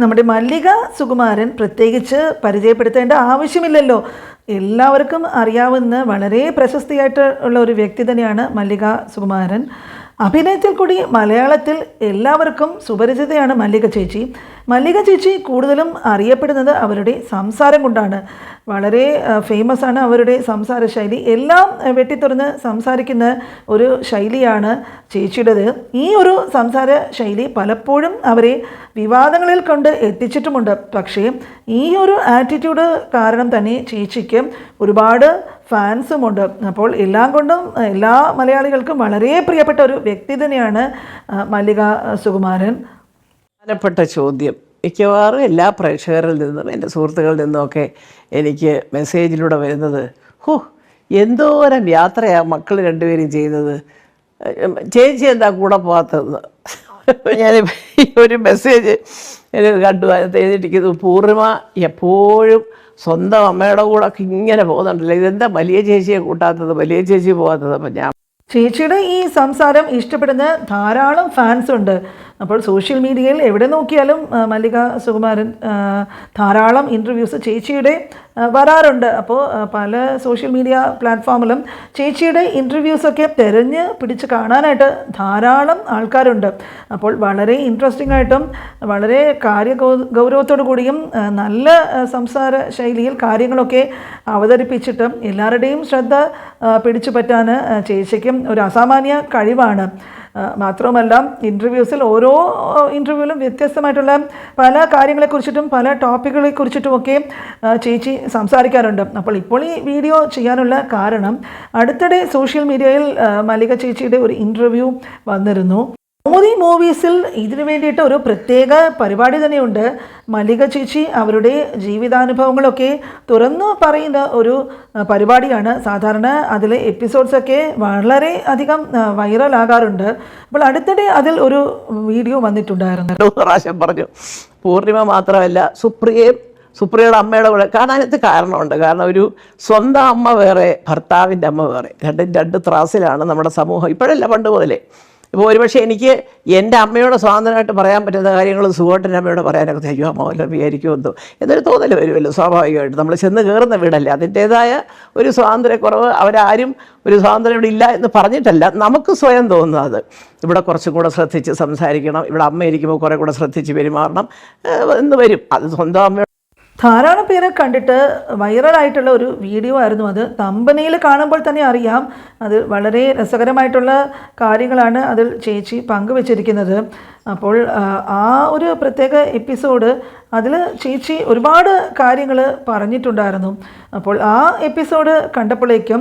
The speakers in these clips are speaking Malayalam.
നമ്മുടെ മല്ലിക സുകുമാരൻ പ്രത്യേകിച്ച് പരിചയപ്പെടുത്തേണ്ട ആവശ്യമില്ലല്ലോ. എല്ലാവർക്കും അറിയാവുന്ന വളരെ പ്രശസ്തിയായിട്ട് ഉള്ള ഒരു വ്യക്തി തന്നെയാണ് മല്ലിക സുകുമാരൻ. അഭിനയത്തിൽ കൂടി മലയാളത്തിൽ എല്ലാവർക്കും സുപരിചിതയാണ് മല്ലിക ചേച്ചി. മല്ലിക ചേച്ചി കൂടുതലും അറിയപ്പെടുന്നത് അവരുടെ സംസാരം കൊണ്ടാണ്. വളരെ ഫേമസ് ആണ് അവരുടെ സംസാര ശൈലി. എല്ലാം വെട്ടിത്തുറന്ന് സംസാരിക്കുന്ന ഒരു ശൈലിയാണ് ചേച്ചിയുടേത്. ഈ ഒരു സംസാര ശൈലി പലപ്പോഴും അവരെ വിവാദങ്ങളിൽ കൊണ്ട് എത്തിച്ചിട്ടുമുണ്ട്. പക്ഷേ ഈ ഒരു ആറ്റിറ്റ്യൂഡ് കാരണം തന്നെ ചേച്ചിക്ക് ഒരുപാട് ഫാൻസുമുണ്ട്. അപ്പോൾ എല്ലാം കൊണ്ടും എല്ലാ മലയാളികൾക്കും വളരെ പ്രിയപ്പെട്ട ഒരു വ്യക്തി തന്നെയാണ് മല്ലിക സുകുമാരൻ. പ്രധാനപ്പെട്ട ചോദ്യം. മിക്കവാറും എല്ലാ പ്രേക്ഷകരിൽ നിന്നും എന്റെ സുഹൃത്തുക്കളിൽ നിന്നുമൊക്കെ എനിക്ക് മെസ്സേജിലൂടെ വരുന്നത് ഹോ എന്തോരം യാത്രയാണ് മക്കൾ രണ്ടുപേരും ചെയ്യുന്നത്? ചേച്ചി എന്താ കൂടെ പോകാത്തതെന്ന് ഞാൻ ഒരു മെസ്സേജ് കണ്ടു. അതിനകത്ത് എഴുതിയിട്ടിരിക്കുന്നു പൂർണിമ എപ്പോഴും സ്വന്തം അമ്മയുടെ കൂടെ ഒക്കെ ഇങ്ങനെ പോകുന്നുണ്ടല്ലോ. ഇതെന്താ വലിയ ചേച്ചിയെ കൂട്ടാത്തത്? വലിയ ചേച്ചി പോകാത്തത്? അപ്പം ഞാൻ ചേച്ചിയുടെ ഈ സംസാരം ഇഷ്ടപ്പെടുന്ന ധാരാളം ഫാൻസ് ഉണ്ട്. അപ്പോൾ സോഷ്യൽ മീഡിയയിൽ എവിടെ നോക്കിയാലും മല്ലിക സുകുമാരൻ ധാരാളം ഇന്റർവ്യൂസ് ചേച്ചിയുടെ വരാറുണ്ട്. അപ്പോൾ പല സോഷ്യൽ മീഡിയ പ്ലാറ്റ്ഫോമിലും ചേച്ചിയുടെ ഇന്റർവ്യൂസൊക്കെ തിരഞ്ഞ് പിടിച്ച് കാണാനായിട്ട് ധാരാളം ആൾക്കാരുണ്ട്. അപ്പോൾ വളരെ ഇൻട്രസ്റ്റിംഗ് ആയിട്ടും വളരെ കാര്യ ഗൗരവത്തോടു കൂടിയും നല്ല സംസാര ശൈലിയിൽ കാര്യങ്ങളൊക്കെ അവതരിപ്പിച്ചിട്ടും എല്ലാവരുടെയും ശ്രദ്ധ പിടിച്ചു പറ്റാൻ ചേച്ചിക്കും ഒരു അസാമാന്യ കഴിവാണ്. മാത്രവുമല്ല ഇന്റർവ്യൂസിൽ ഓരോ ഇന്റർവ്യൂവിലും വ്യത്യസ്തമായിട്ടുള്ള പല കാര്യങ്ങളെക്കുറിച്ചിട്ടും പല ടോപ്പിക്കുകളെ കുറിച്ചിട്ടുമൊക്കെ ചേച്ചി സംസാരിക്കാറുണ്ട്. അപ്പോൾ ഇപ്പോൾ ഈ വീഡിയോ ചെയ്യാനുള്ള കാരണം അടുത്തിടെ സോഷ്യൽ മീഡിയയിൽ മല്ലിക ചേച്ചിയുടെ ഒരു ഇന്റർവ്യൂ വന്നിരുന്നു. മോദി മൂവീസിൽ ഇതിനു വേണ്ടിയിട്ട് ഒരു പ്രത്യേക പരിപാടി തന്നെയുണ്ട്. മല്ലിക ചേച്ചി അവരുടെ ജീവിതാനുഭവങ്ങളൊക്കെ തുറന്നു പറയുന്ന ഒരു പരിപാടിയാണ്. സാധാരണ അതിലെ എപ്പിസോഡ്സൊക്കെ വളരെ അധികം വൈറലാകാറുണ്ട് അപ്പോൾ അടുത്തിടെ അതിൽ ഒരു വീഡിയോ വന്നിട്ടുണ്ടായിരുന്നു. പ്രാവശ്യം പറഞ്ഞു പൂർണിമ മാത്രമല്ല സുപ്രിയയും സുപ്രിയയുടെ അമ്മയുടെ കൂടെ കാണാനത്ത് കാരണമുണ്ട്. കാരണം ഒരു സ്വന്തം അമ്മ വേറെ ഭർത്താവിന്റെ അമ്മ വേറെ. രണ്ടും രണ്ട് ത്രാസിലാണ് നമ്മുടെ സമൂഹം ഇപ്പോഴല്ല പണ്ട് മുതലേ. ഇപ്പോൾ ഒരുപക്ഷെ എനിക്ക് എന്റെ അമ്മയോട് സ്വാതന്ത്ര്യമായിട്ട് പറയാൻ പറ്റുന്ന കാര്യങ്ങൾ സുഖമായിട്ടെന്റെ അമ്മയോട് പറയാനൊക്കെ അയ്യോ അമ്മ വല്ലതും വിചാരിക്കുമെന്തോ എന്നൊരു തോന്നൽ വരുമല്ലോ സ്വാഭാവികമായിട്ട്. നമ്മൾ ചെന്ന് കയറുന്ന വീടല്ലേ അതിന്റേതായ ഒരു സ്വാതന്ത്ര്യക്കുറവ് അവരാരും ഒരു സ്വാതന്ത്ര്യം ഇവിടെ ഇല്ല എന്ന് പറഞ്ഞിട്ടല്ല. നമുക്ക് സ്വയം തോന്നുന്നത് അത്. ഇവിടെ കുറച്ചും കൂടെ ശ്രദ്ധിച്ച് സംസാരിക്കണം ഇവിടെ അമ്മ ഇരിക്കുമ്പോൾ കുറേ കൂടെ ശ്രദ്ധിച്ച് പെരുമാറണം എന്ന് വരും. അത് സ്വന്തം അമ്മ ധാരാളം പേരെ കണ്ടിട്ട് വൈറലായിട്ടുള്ള ഒരു വീഡിയോ ആയിരുന്നു അത്. തമ്പനയിൽ കാണുമ്പോൾ തന്നെ അറിയാം അത് വളരെ രസകരമായിട്ടുള്ള കാര്യങ്ങളാണ് അതിൽ ചേച്ചി പങ്കുവച്ചിരിക്കുന്നത്. അപ്പോൾ ആ, ഒരു പ്രത്യേക എപ്പിസോഡ് അതിൽ ചേച്ചി ഒരുപാട് കാര്യങ്ങൾ പറഞ്ഞിട്ടുണ്ടായിരുന്നു. അപ്പോൾ ആ എപ്പിസോഡ് കണ്ടപ്പോഴേക്കും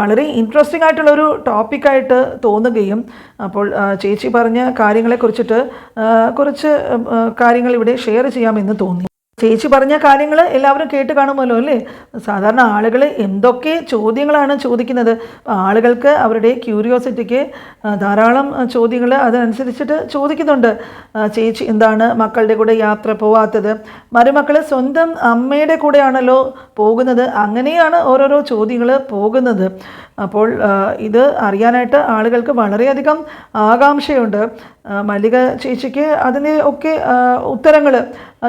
വളരെ ഇൻട്രസ്റ്റിംഗ് ആയിട്ടുള്ള ഒരു ടോപ്പിക്കായിട്ട് തോന്നുകയും അപ്പോൾ ചേച്ചി പറഞ്ഞ കാര്യങ്ങളെക്കുറിച്ചിട്ട് കുറച്ച് കാര്യങ്ങൾ ഇവിടെ ഷെയർ ചെയ്യാമെന്ന് തോന്നി. ചേച്ചി പറഞ്ഞ കാര്യങ്ങൾ എല്ലാവരും കേട്ട് കാണുമല്ലോ അല്ലേ? സാധാരണ ആളുകൾ എന്തൊക്കെ ചോദ്യങ്ങളാണ് ചോദിക്കുന്നത്? ആളുകൾക്ക് അവരുടെ ക്യൂരിയോസിറ്റിക്ക് ധാരാളം ചോദ്യങ്ങൾ അതനുസരിച്ചിട്ട് ചോദിക്കുന്നുണ്ട്. ചേച്ചി എന്താണ് മക്കളുടെ കൂടെ യാത്ര പോവാത്തത്? മരുമക്കൾ സ്വന്തം അമ്മയുടെ കൂടെയാണല്ലോ പോകുന്നത്. അങ്ങനെയാണ് ഓരോരോ ചോദ്യങ്ങൾ പോകുന്നത്. അപ്പോൾ ഇത് അറിയാനായിട്ട് ആളുകൾക്ക് വളരെയധികം ആകാംക്ഷയുണ്ട്. മല്ലിക ചേച്ചിക്ക് അതിന്റെ ഒക്കെ ഉത്തരങ്ങൾ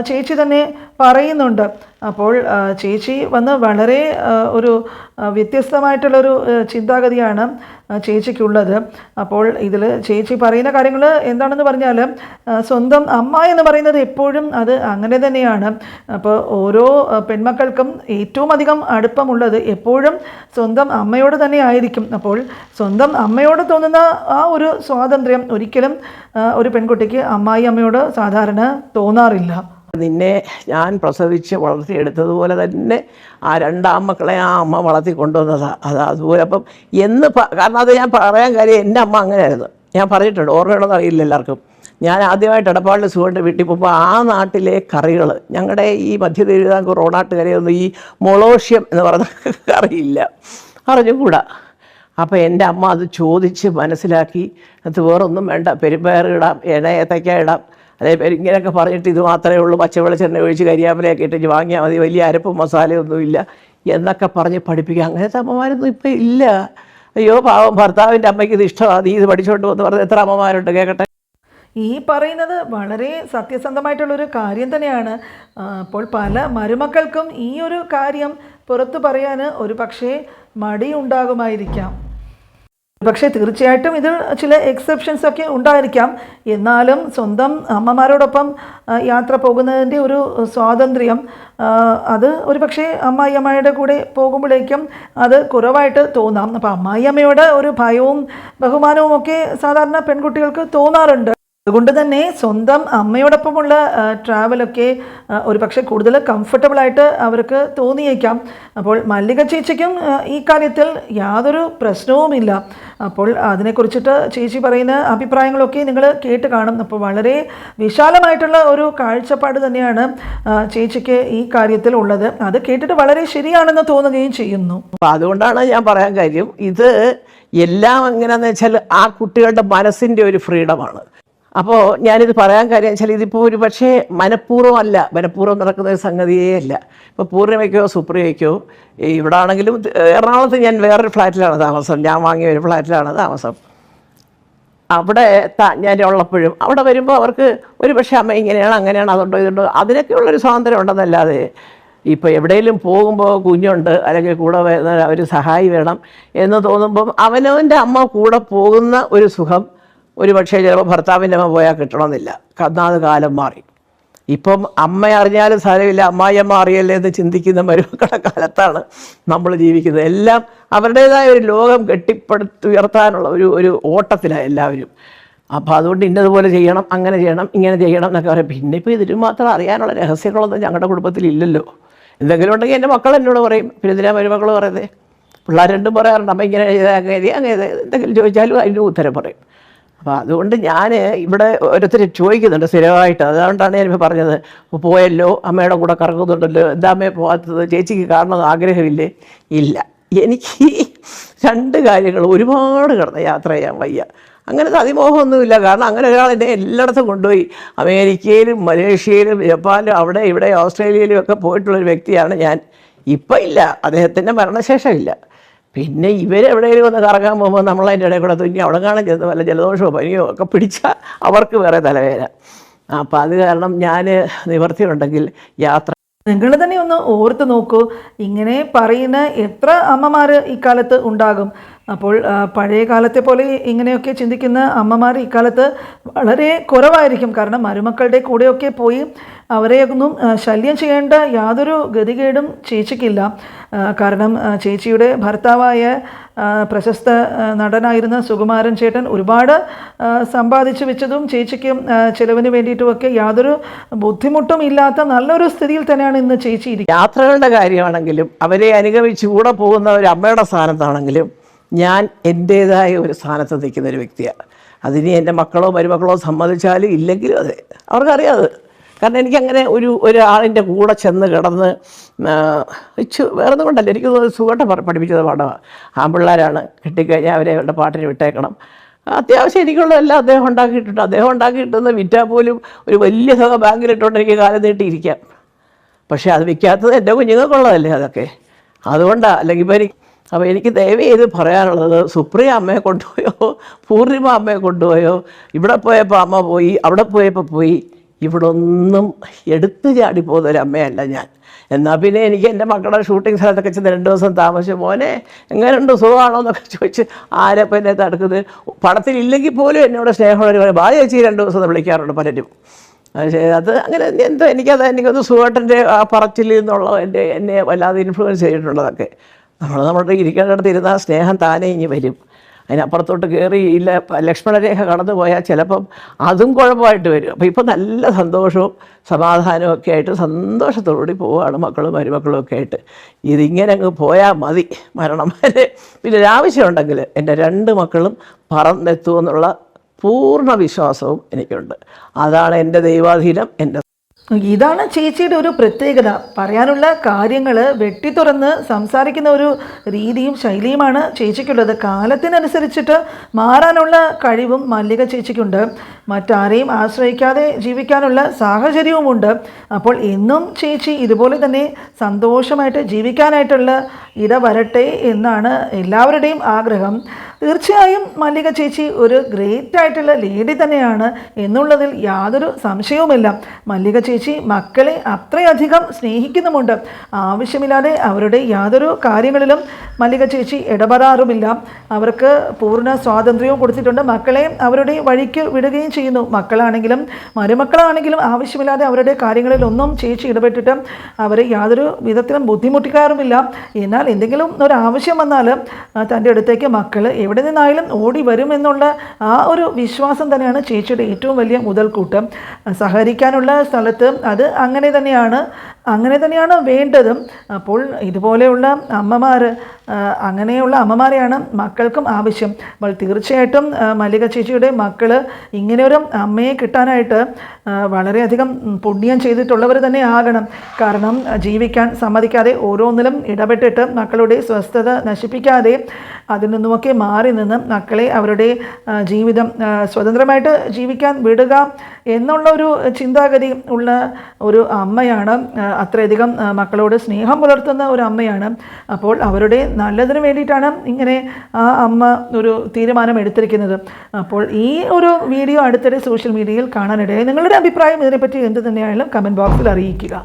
ചേച്ചി തന്നെ പറയുന്നുണ്ട്. അപ്പോൾ ചേച്ചി വന്ന് വളരെ ഒരു വ്യത്യസ്തമായിട്ടുള്ളൊരു ചിന്താഗതിയാണ് ചേച്ചിക്കുള്ളത്. അപ്പോൾ ഇതിൽ ചേച്ചി പറയുന്ന കാര്യങ്ങൾ എന്താണെന്ന് പറഞ്ഞാൽ സ്വന്തം അമ്മ എന്ന് പറയുന്നത് എപ്പോഴും അത് അങ്ങനെ തന്നെയാണ്. അപ്പോൾ ഓരോ പെൺമക്കൾക്കും ഏറ്റവും അധികം അടുപ്പമുള്ളത് എപ്പോഴും സ്വന്തം അമ്മയോട് തന്നെ ആയിരിക്കും. അപ്പോൾ സ്വന്തം അമ്മയോട് തോന്നുന്ന ആ ഒരു സ്വാതന്ത്ര്യം ഒരിക്കലും ഒരു പെൺകുട്ടിക്ക് അമ്മായി അമ്മയോട് സാധാരണ തോന്നാറില്ല. നിന്നെ ഞാൻ പ്രസവിച്ച് വളർത്തിയെടുത്തതുപോലെ തന്നെ ആ രണ്ടാം മക്കളെ ആ അമ്മ വളർത്തി കൊണ്ടുവന്നതാണ് അത് അതുപോലെ. അപ്പം എന്ന് കാരണം അത് ഞാൻ പറയാൻ കാര്യം എന്റെ അമ്മ അങ്ങനെയായിരുന്നു. ഞാൻ പറഞ്ഞിട്ടുണ്ട് ഓർമ്മയുള്ളത് അറിയില്ല എല്ലാവർക്കും. ഞാൻ ആദ്യമായിട്ട് എടപ്പാളിൽ സുഖമുണ്ട് വീട്ടിൽ പോകുമ്പോൾ ആ നാട്ടിലെ കറികൾ ഞങ്ങളുടെ ഈ മധ്യ തിരുവിതാംകൂർ റോണാട്ട് കറിയൊന്നും ഈ മൊളോഷ്യം എന്ന് പറഞ്ഞ കറിയില്ല. അറിഞ്ഞുകൂടാ. അപ്പോൾ എന്റെ അമ്മ അത് ചോദിച്ച് മനസ്സിലാക്കി അത് വേറൊന്നും വേണ്ട പെരുമ്പയർ ഇടാം ഇണ ഏത്തയ്ക്ക ഇടാം അതേപോലെ ഇങ്ങനെയൊക്കെ പറഞ്ഞിട്ട് ഇത് മാത്രമേ ഉള്ളൂ. പച്ച വെളിച്ചെണ്ണ ഒഴിച്ച് കരിയാമലയൊക്കെ ഇട്ടിട്ട് വാങ്ങിയാൽ മതി. വലിയ അരപ്പും മസാലയൊന്നുമില്ല. എന്നൊക്കെ പറഞ്ഞ് പഠിപ്പിക്കുക അങ്ങനത്തെ അമ്മമാരൊന്നും ഇപ്പം ഇല്ല. അയ്യോ പാവം ഭർത്താവിന്റെ അമ്മയ്ക്ക് ഇത് ഇഷ്ടമാണ് നീ ഇത് പഠിച്ചോണ്ട് വന്ന് പറഞ്ഞ് എത്ര അമ്മമാരുണ്ട് കേൾക്കട്ടെ ഈ പറയുന്നത് വളരെ സത്യസന്ധമായിട്ടുള്ളൊരു കാര്യം തന്നെയാണ്. അപ്പോൾ പല മരുമക്കൾക്കും ഈ ഒരു കാര്യം പുറത്തു പറയാൻ ഒരു പക്ഷേ മടിയുണ്ടാകുമായിരിക്കാം. പക്ഷേ തീർച്ചയായിട്ടും ഇതിൽ ചില എക്സെപ്ഷൻസ് ഒക്കെ ഉണ്ടായിരിക്കാം. എന്നാലും സ്വന്തം അമ്മമാരോടൊപ്പം യാത്ര പോകുന്നതിന്റെ ഒരു സ്വാതന്ത്ര്യം അത് ഒരു പക്ഷേ അമ്മായി അമ്മയുടെ കൂടെ പോകുമ്പോഴേക്കും അത് കുറവായിട്ട് തോന്നാം. അപ്പോൾ അമ്മായിയമ്മയോട് ഒരു ഭയവും ബഹുമാനവും ഒക്കെ സാധാരണ പെൺകുട്ടികൾക്ക് തോന്നാറുണ്ട്. അതുകൊണ്ട് തന്നെ സ്വന്തം അമ്മയോടൊപ്പമുള്ള ട്രാവലൊക്കെ ഒരു പക്ഷേ കൂടുതൽ കംഫർട്ടബിളായിട്ട് അവർക്ക് തോന്നിയേക്കാം. അപ്പോൾ മല്ലിക ചേച്ചിക്കും ഈ കാര്യത്തിൽ യാതൊരു പ്രശ്നവുമില്ല. അപ്പോൾ അതിനെക്കുറിച്ചിട്ട് ചേച്ചി പറയുന്ന അഭിപ്രായങ്ങളൊക്കെ നിങ്ങൾ കേട്ട് കാണും. അപ്പോൾ വളരെ വിശാലമായിട്ടുള്ള ഒരു കാഴ്ചപ്പാട് തന്നെയാണ് ചേച്ചിക്ക് ഈ കാര്യത്തിൽ ഉള്ളത്. അത് കേട്ടിട്ട് വളരെ ശരിയാണെന്ന് തോന്നുകയും ചെയ്യുന്നു. അപ്പോൾ അതുകൊണ്ടാണ് ഞാൻ പറയാൻ കാര്യം ഇത് എല്ലാം എങ്ങനെയാണെന്ന് വെച്ചാൽ ആ കുട്ടികളുടെ മനസ്സിന്റെ ഒരു ഫ്രീഡമാണ്. അപ്പോൾ ഞാനിത് പറയാൻ കാര്യം വെച്ചാൽ ഇതിപ്പോൾ ഒരു പക്ഷേ മനഃപൂർവം അല്ല മനഃപൂർവം നടക്കുന്ന ഒരു സംഗതിയേ അല്ല. ഇപ്പോൾ പൂർണിമയ്ക്കോ സുപ്രിയയ്ക്കോ ഇവിടെ ആണെങ്കിലും എറണാകുളത്ത് ഞാൻ വേറൊരു ഫ്ലാറ്റിലാണ് താമസം. ഞാൻ വാങ്ങിയ ഒരു ഫ്ലാറ്റിലാണ് താമസം. അവിടെ ഞാൻ ഉള്ളപ്പോഴും അവിടെ വരുമ്പോൾ അവർക്ക് ഒരു പക്ഷേ അമ്മ ഇങ്ങനെയാണ് അങ്ങനെയാണ് അതുണ്ടോ ഇതുണ്ടോ അതിനൊക്കെയുള്ളൊരു സ്വാതന്ത്ര്യം ഉണ്ടെന്നല്ലാതെ ഇപ്പോൾ എവിടെയെങ്കിലും പോകുമ്പോൾ കുഞ്ഞുണ്ട് അല്ലെങ്കിൽ കൂടെ ഒരു സഹായി വേണം എന്ന് തോന്നുമ്പം അവനവന്റെ അമ്മ കൂടെ പോകുന്ന ഒരു സുഖം ഒരു പക്ഷേ ചിലപ്പോൾ ഭർത്താവിന്റെ അമ്മ പോയാൽ കിട്ടണമെന്നില്ല. കന്നാത് കാലം മാറി. ഇപ്പം അമ്മ അറിഞ്ഞാലും സാരമില്ല. അമ്മായിയമ്മ അറിയല്ലേ എന്ന് ചിന്തിക്കുന്ന മരുമക്കളുടെ കാലത്താണ് നമ്മൾ ജീവിക്കുന്നത്. എല്ലാം അവരുടേതായ ഒരു ലോകം കെട്ടിപ്പടുത്തുയർത്താനുള്ള ഒരു ഒരു ഓട്ടത്തിലാണ് എല്ലാവരും. അപ്പോൾ അതുകൊണ്ട് ഇന്നതുപോലെ ചെയ്യണം അങ്ങനെ ചെയ്യണം ഇങ്ങനെ ചെയ്യണം എന്നൊക്കെ പറയും. പിന്നെ ഇപ്പോൾ ഇതിന് മാത്രം അറിയാനുള്ള രഹസ്യങ്ങളൊന്നും ഞങ്ങളുടെ കുടുംബത്തിൽ ഇല്ലല്ലോ. എന്തെങ്കിലും ഉണ്ടെങ്കിൽ എന്റെ മക്കൾ എന്നോട് പറയും. പിന്നെ ഇതിനാ മരുമക്കൾ പറയുന്നത്? പിള്ളേർ രണ്ടും പറയാറുണ്ട്. അമ്മ ഇങ്ങനെ ചെയ്താൽ അങ്ങനെ ചെയ്യ്, അങ്ങനെ. എന്തെങ്കിലും ചോദിച്ചാലും അതിന്റെ ഉത്തരം പറയും. അപ്പോൾ അതുകൊണ്ട് ഞാൻ ഇവിടെ ഓരോരുത്തർ ചോദിക്കുന്നുണ്ട് സ്ഥിരമായിട്ട്. അതുകൊണ്ടാണ് ഞാനിപ്പോൾ പറഞ്ഞത്. "ഇപ്പോൾ പോയല്ലോ? അമ്മയുടെ കൂടെ കറങ്ങുന്നുണ്ടല്ലോ? എന്താ അമ്മയെ പോകാത്തത് ചേച്ചിക്ക് കാണണം ആഗ്രഹമില്ലേ? ഇല്ല. എനിക്ക് രണ്ട് കാര്യങ്ങൾ ഒരുപാട് കിടന്ന് യാത്ര ചെയ്യാൻ വയ്യ. അങ്ങനത്തെ അതിമോഹമൊന്നുമില്ല. കാരണം അങ്ങനെ ഒരാൾ എന്നെ എല്ലായിടത്തും കൊണ്ടുപോയി. അമേരിക്കയിലും മലേഷ്യയിലും ജപ്പാനിലും അവിടെ ഇവിടെ ഓസ്ട്രേലിയയിലും ഒക്കെ പോയിട്ടുള്ളൊരു വ്യക്തിയാണ് ഞാൻ. ഇപ്പം ഇല്ല. അദ്ദേഹത്തിന്റെ മരണശേഷമില്ല. പിന്നെ ഇവരെവിടെയെങ്കിലും ഒന്ന് കറങ്ങാൻ പോകുമ്പോൾ നമ്മൾ അതിന്റെ ഇടയിൽ കൂടെ തുന്നി അവിടെ കാണാൻ ചെന്ന് വല്ല ജലദോഷമോ പനിയോ ഒക്കെ പിടിച്ചാൽ അവർക്ക് വേറെ തലവേദന. അപ്പം അത് കാരണം ഞാൻ നിവർത്തിയുണ്ടെങ്കിൽ യാത്ര നിങ്ങൾ തന്നെ ഒന്ന് ഓർത്ത് നോക്കൂ. ഇങ്ങനെ പറയുന്ന എത്ര അമ്മമാർ ഇക്കാലത്ത് ഉണ്ടാകും. അപ്പോൾ പഴയ കാലത്തെ പോലെ ഇങ്ങനെയൊക്കെ ചിന്തിക്കുന്ന അമ്മമാർ ഇക്കാലത്ത് വളരെ കുറവായിരിക്കും. കാരണം മരുമക്കളുടെ കൂടെയൊക്കെ പോയി അവരെയൊന്നും ശല്യം ചെയ്യേണ്ട യാതൊരു ഗതികേടും ചേച്ചിക്കില്ല. കാരണം ചേച്ചിയുടെ ഭർത്താവായ പ്രശസ്ത നടനായിരുന്ന സുകുമാരൻ ചേട്ടൻ ഒരുപാട് സമ്പാദിച്ചു വെച്ചതും ചേച്ചിക്ക് ചിലവിന് വേണ്ടിയിട്ടുമൊക്കെ യാതൊരു ബുദ്ധിമുട്ടും ഇല്ലാത്ത നല്ലൊരു സ്ഥിതിയിൽ തന്നെയാണ് ഇന്ന് ചേച്ചി യാത്രകളുടെ കാര്യമാണെങ്കിലും അവരെ അനുഗമിച്ച് കൂടെ പോകുന്ന ഒരു അമ്മയുടെ സ്ഥാനത്താണെങ്കിലും ഞാൻ എന്റേതായ ഒരു സ്ഥാനത്ത് നിൽക്കുന്ന ഒരു വ്യക്തിയാണ്. അതിന് എന്റെ മക്കളോ മരുമക്കളോ സമ്മതിച്ചാലും ഇല്ലെങ്കിലും അതെ. അവർക്കറിയാം അത്. കാരണം എനിക്കങ്ങനെ ഒരു ഒരാളിന്റെ കൂടെ ചെന്ന് കിടന്ന് വേറെ ഒന്നും കൊണ്ടല്ല. എനിക്ക് സുഖമായിട്ട് പഠിപ്പിച്ചത് പാഠമാണ്. ആൺപിള്ളേരാണ്. കിട്ടിക്കഴിഞ്ഞാൽ അവരെ അവരുടെ പാട്ടിന് വിട്ടേക്കണം. അത്യാവശ്യം എനിക്കുള്ളതെല്ലാം അദ്ദേഹം ഉണ്ടാക്കിയിട്ടുണ്ട്. അദ്ദേഹം ഉണ്ടാക്കിയിട്ടുന്ന വിറ്റാൽ പോലും ഒരു വലിയ തുക ബാങ്കിലിട്ടുകൊണ്ട് എനിക്ക് കാലം നീട്ടിയിരിക്കാം പക്ഷേ അത് വിൽക്കാത്തത് എന്റെ കുഞ്ഞുങ്ങൾക്കുള്ളതല്ലേ അതൊക്കെ. അതുകൊണ്ടാണ് അല്ലെങ്കിൽ എനിക്ക് അപ്പോൾ എനിക്ക് ദയവ് ചെയ്ത് പറയാനുള്ളത് സുപ്രിയ അമ്മയെ കൊണ്ടുപോയോ പൂർണിമ അമ്മയെ കൊണ്ടുപോയോ ഇവിടെ പോയപ്പോൾ അമ്മ പോയി അവിടെ പോയപ്പോൾ പോയി ഇവിടെ ഒന്നും എടുത്തു ചാടി പോകുന്ന ഒരു അമ്മയല്ല ഞാൻ. എന്നാൽ പിന്നെ എനിക്ക് എന്റെ മക്കളുടെ ഷൂട്ടിംഗ് സ്ഥലത്തൊക്കെ ചെന്ന് രണ്ട് ദിവസം താമസിച്ചു. മോനെ എങ്ങനെയുണ്ട്? സുഖമാണോ എന്നൊക്കെ ചോദിച്ച് ആരപ്പം എന്നെ തടുക്കുന്നത്? പടത്തിലില്ലെങ്കിൽ പോലും എന്നോട് സ്നേഹമുള്ളവർ പറയും ബാ ചേച്ചി രണ്ട് ദിവസം വിളിക്കാറുണ്ട് പലരും. പക്ഷേ അത് അങ്ങനെ എന്തോ എനിക്കത് എനിക്കൊന്ന് സുഖേട്ടന്റെ ആ പറച്ചിൽ നിന്നുള്ള എന്റെ എന്നെ വല്ലാതെ ഇൻഫ്ലുവൻസ് ചെയ്തിട്ടുള്ളതൊക്കെ. നമ്മൾ നമ്മുടെ ഇരിക്കേണ്ടിടത്ത് ഇരുന്നാൽ സ്നേഹം താനേ ഇനി വരും. അതിനപ്പുറത്തോട്ട് കയറി ഇല്ല ലക്ഷ്മണരേഖ കടന്നു പോയാൽ ചിലപ്പം അതും കുഴപ്പമായിട്ട് വരും. അപ്പോൾ ഇപ്പം നല്ല സന്തോഷവും സമാധാനവും ഒക്കെ ആയിട്ട് സന്തോഷത്തോടുകൂടി പോവുകയാണ് മക്കളും മരുമക്കളും ഒക്കെ ആയിട്ട്. ഇതിങ്ങനെ അങ്ങ് പോയാൽ മതി മരണം വരെ പിന്നെ ഒരാവശ്യമുണ്ടെങ്കിൽ എന്റെ രണ്ട് മക്കളും പറന്നെത്തുമെന്നുള്ള പൂർണ വിശ്വാസവും എനിക്കുണ്ട്. അതാണ് എന്റെ ദൈവാധീനം എന്റെ ഇതാണ് ചേച്ചിയുടെ ഒരു പ്രത്യേകത. പറയാനുള്ള കാര്യങ്ങൾ വെട്ടിത്തുറന്ന് സംസാരിക്കുന്ന ഒരു രീതിയും ശൈലിയുമാണ് ചേച്ചിക്കുള്ളത്. കാലത്തിനനുസരിച്ചിട്ട് മാറാനുള്ള കഴിവും മല്ലിക ചേച്ചിക്കുണ്ട്. മറ്റാരെയും ആശ്രയിക്കാതെ ജീവിക്കാനുള്ള സാഹചര്യവുമുണ്ട്. അപ്പോൾ എന്നും ചേച്ചി ഇതുപോലെ തന്നെ സന്തോഷമായിട്ട് ജീവിക്കാനായിട്ടുള്ള ഇട വരട്ടെ എന്നാണ് എല്ലാവരുടെയും ആഗ്രഹം. തീർച്ചയായും മല്ലിക ചേച്ചി ഒരു ഗ്രേറ്റ് ആയിട്ടുള്ള ലേഡി തന്നെയാണ് എന്നുള്ളതിൽ യാതൊരു സംശയവുമില്ല. മല്ലിക ചേച്ചി മക്കളെ അത്രയധികം സ്നേഹിക്കുന്നുമുണ്ട്. ആവശ്യമില്ലാതെ അവരുടെ യാതൊരു കാര്യങ്ങളിലും മല്ലിക ചേച്ചി ഇടപെടാറുമില്ല. അവർക്ക് പൂർണ സ്വാതന്ത്ര്യവും കൊടുത്തിട്ടുണ്ട്. മക്കളെ അവരുടെ വഴിക്ക് വിടുകയും ചെയ്യുന്നു. മക്കളാണെങ്കിലും മരുമക്കളാണെങ്കിലും ആവശ്യമില്ലാതെ അവരുടെ കാര്യങ്ങളിലൊന്നും ചേച്ചി ഇടപെട്ടിട്ട് അവരെ യാതൊരു വിധത്തിലും ബുദ്ധിമുട്ടിക്കാറുമില്ല. എന്നാൽ എന്തെങ്കിലും ഒരു ആവശ്യം വന്നാൽ തന്റെ അടുത്തേക്ക് മക്കൾ എവിടെ നിന്നായാലും ഓടി വരുമെന്നുള്ള ആ ഒരു വിശ്വാസം തന്നെയാണ് ചേച്ചിയുടെ ഏറ്റവും വലിയ മുതൽക്കൂട്ട്. സഹകരിക്കാനുള്ള സ്ഥലത്ത് അത് അങ്ങനെ തന്നെയാണ് അങ്ങനെ തന്നെയാണ് വേണ്ടതും. അപ്പോൾ ഇതുപോലെയുള്ള അമ്മമാർ അങ്ങനെയുള്ള അമ്മമാരെയാണ് മക്കൾക്കും ആവശ്യം. അപ്പോൾ തീർച്ചയായിട്ടും മല്ലിക ചേച്ചിയുടെ മക്കൾ ഇങ്ങനെയൊരു അമ്മയെ കിട്ടാനായിട്ട് വളരെയധികം പുണ്യം ചെയ്തിട്ടുള്ളവർ തന്നെ ആകണം. കാരണം ജീവിക്കാൻ സമ്മതിക്കാതെ ഓരോന്നിലും ഇടപെട്ടിട്ട് മക്കളുടെ സ്വസ്ഥത നശിപ്പിക്കാതെ അതിൽ നിന്നുമൊക്കെ മാറി നിന്ന് മക്കളെ അവരുടെ ജീവിതം സ്വതന്ത്രമായിട്ട് ജീവിക്കാൻ വിടുക എന്നുള്ള ഒരു ചിന്താഗതി ഉള്ള ഒരു അമ്മയാണ് അത്രയധികം മക്കളോട് സ്നേഹം പുലർത്തുന്ന ഒരു അമ്മയാണ്. അപ്പോൾ അവരുടെ നല്ലതിന് വേണ്ടിയിട്ടാണ് ഇങ്ങനെ ആ അമ്മ ഒരു തീരുമാനം എടുത്തിരിക്കുന്നത്. അപ്പോൾ ഈ ഒരു വീഡിയോ അടുത്തിടെ സോഷ്യൽ മീഡിയയിൽ കാണാനിടയായി. നിങ്ങളുടെ അഭിപ്രായം ഇതിനെപ്പറ്റി എന്ത് തന്നെയായാലും കമന്റ് ബോക്സിൽ അറിയിക്കുക.